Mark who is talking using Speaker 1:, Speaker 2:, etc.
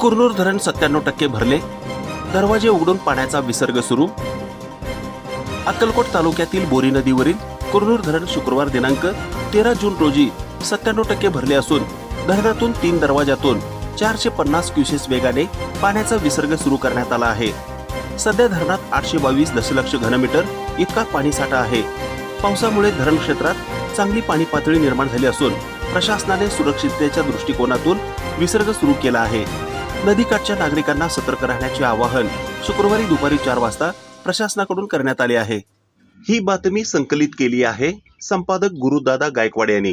Speaker 1: कुरनूर धरण सत्त्याण्णव टक्के भरले. दरवाजे उघडून पाण्याचा विसर्ग सुरू. अक्कलकोट तालुक्यातील बोरी नदीवरील कुरनूर धरण शुक्रवार दिनांक तेरा जून रोजी सत्त्याण्णव टक्के भरले असून धरणातून तीन दरवाजातून चारशे पन्नास क्युसेस वेगाने पाण्याचा विसर्ग सुरू करण्यात आला आहे. सध्या धरणात आठशे बावीस दशलक्ष घनमीटर इतका पाणीसाठा आहे. पावसामुळे धरण क्षेत्रात चांगली पाणी पातळी निर्माण झाली असून प्रशासनाने सुरक्षिततेच्या दृष्टिकोनातून विसर्ग सुरू केला आहे. नदीकाठच्या नागरिकांना सतर्क राहण्याचे आवाहन शुक्रवारी दुपारी चार वाजता प्रशासनाकडून करण्यात आले आहे. ही बातमी संकलित केली आहे संपादक गुरुदादा गायकवाड यांनी.